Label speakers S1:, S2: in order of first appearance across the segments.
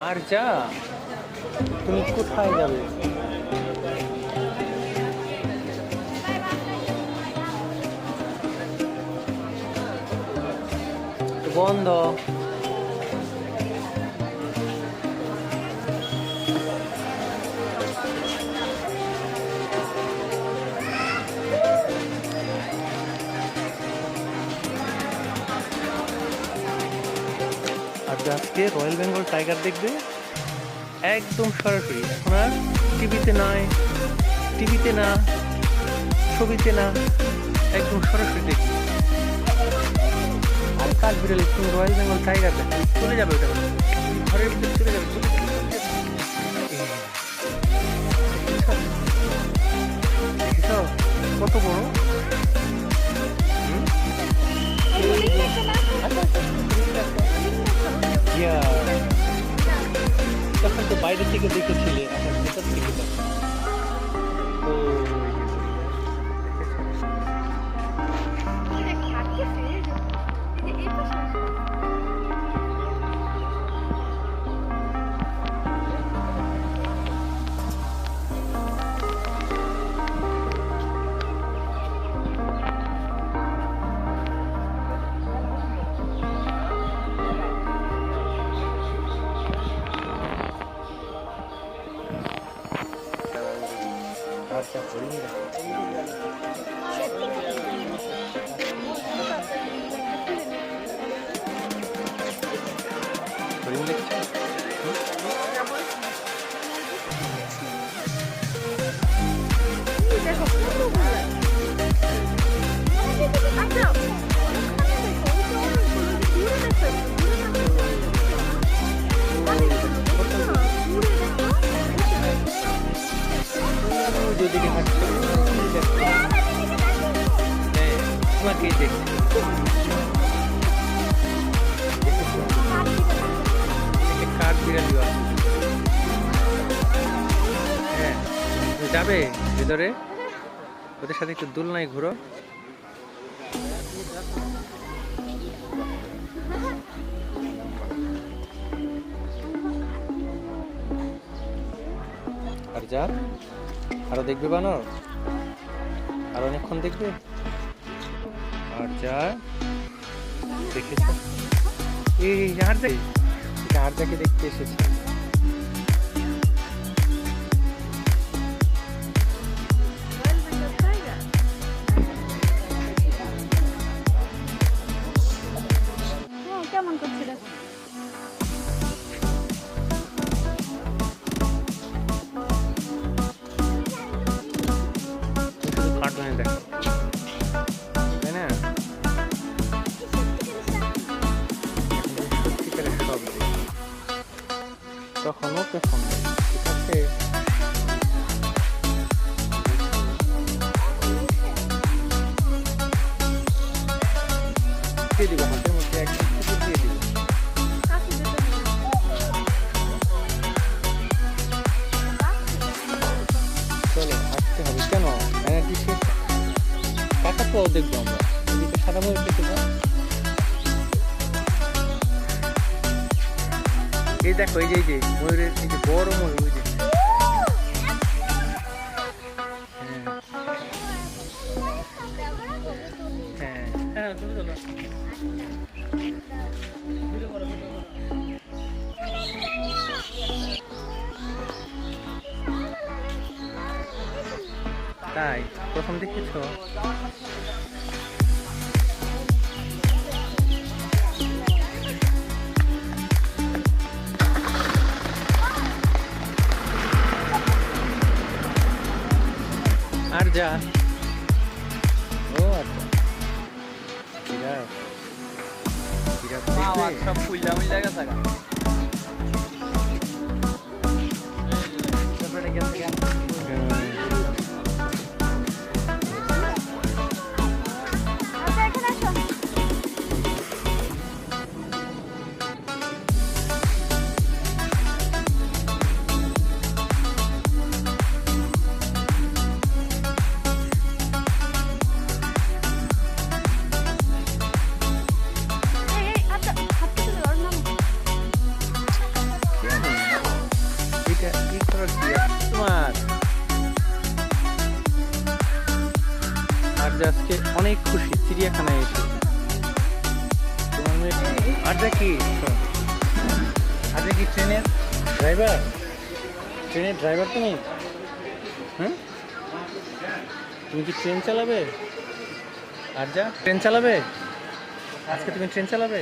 S1: আর যা তুমি কোথায় যাবে? বন্ধ। আজকে রয়্যাল বেঙ্গল টাইগার দেখবে। একদম সরাসরি। এখন আর টিভিতে নয় টিভিতে না, ছবিতে না, একদম সরাসরি দেখবে। আর কাল বিড়ালে তুমি রয়্যাল বেঙ্গল টাইগার দেখো? চলে যাবে ওটা। ঘরের ভিতরে চলে যাবে। চলে যাবে? কত বড়? ইয়া তখন তো বাইরে থেকে দেখেছিলে এখন ভেতর থেকে দেখো হরিণ দেখছ ওই যে ওদিকে হাঁটছে ওই দেখো। হ্যাঁ তোমাকেই হ্যাঁ যাবে ভিতরে? ওদের সাথে একটু দোলনায় ঘুরো। আর যা, আরও দেখবে বানর? আর অনেকক্ষণ দেখবে? আর যা দেখেছ এই আর যাই আর যাকে দেখতে এসেছে।
S2: কেমন করছিল
S1: দিয়ে দিবে হাতের মধ্যে একদম শুধু দিয়ে দিবে। চলো আসতে হবে। কেন? এনার্জি শেষ? কাকা তো দেখব আমরা। এদিকে সাদা ময়ূর দেখে এই দেখো, এই যে ময়ূরের এই যে বড় ময়ূর তাই প্রথম দেখেছ? আর যা। ও আচ্ছা। জিরাফ দেখবে?
S3: সব ফুলটা মুলটা গেছে গা
S1: খুশি, চিড়িয়াখানায় এসে। আচ্ছা কি আচ্ছা কি ট্রেনের ড্রাইভার ট্রেনের ড্রাইভার তুমি? হুম? তুমি কি ট্রেন চালাবে? আর যা, ট্রেন চালাবে? আজকে তুমি ট্রেন চালাবে?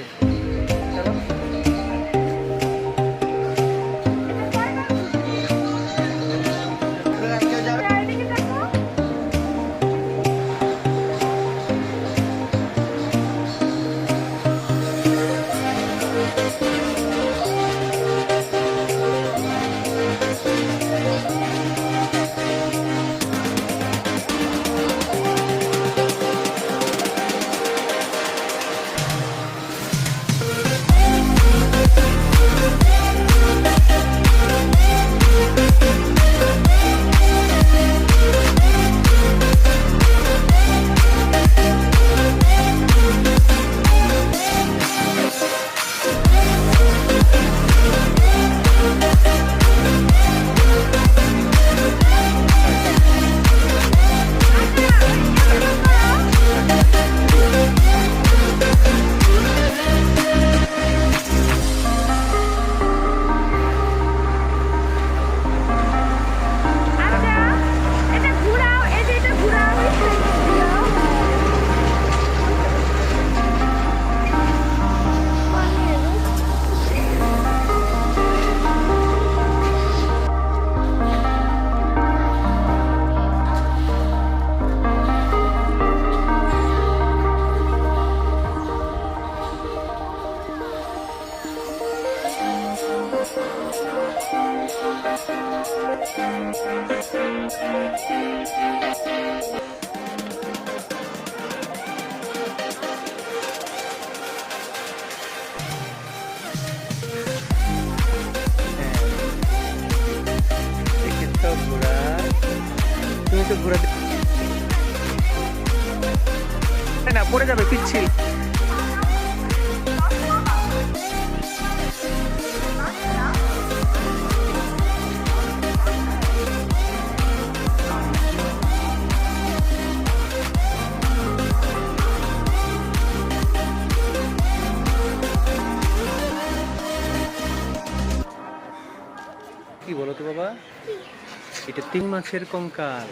S1: তুমি তো না পড়ে যাবে পিচ্ছিল। তিন মাছের কঙ্কাল।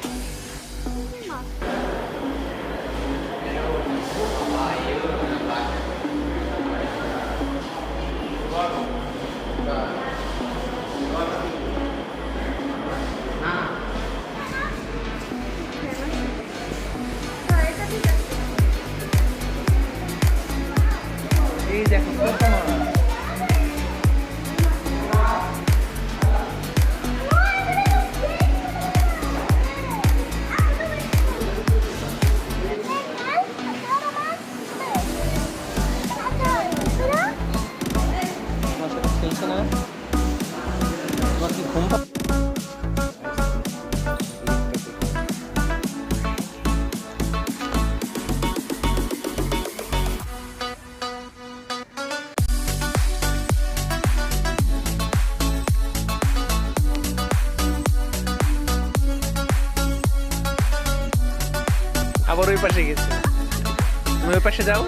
S1: যাও।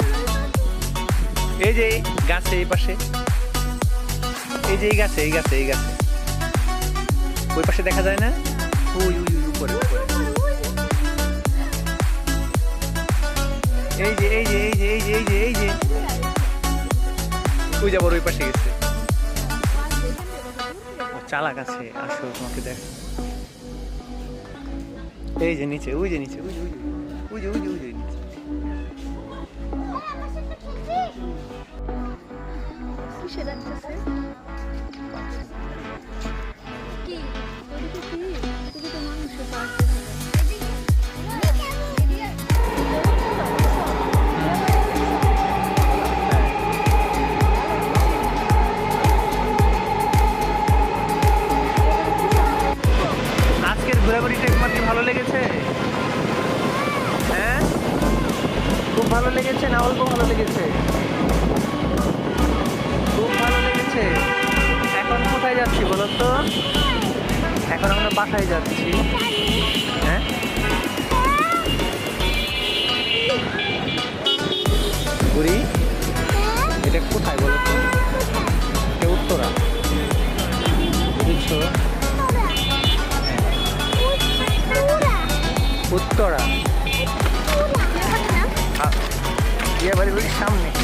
S1: এই যে গাছে এই পাশে। এই যে এই গাছে এই গাছে এই গাছে। ওই পাশে দেখা যায় না? ওই ওই উপরে উপরে। এই যে এই যে এই যে এই যে এই যে এই যে। ওই যাবার ওই পাশে গেছে। চালাক আছে আসো তোমাকে দেখ। এই যে নিচে, ওই যে নিচে ওই যে ওই যে ওই যে ওই যে।
S2: কিসে লাগতেছে কি? ওদিকে তো মানুষের
S1: তো? এখন আমরা বাসায় যাচ্ছি। হ্যাঁ? ঘুরি এটা কোথায় বলো তো? এটা উত্তরা। বুঝছ? উত্তরা। হ্যাঁ। বিয়ে বাড়ি সামনে।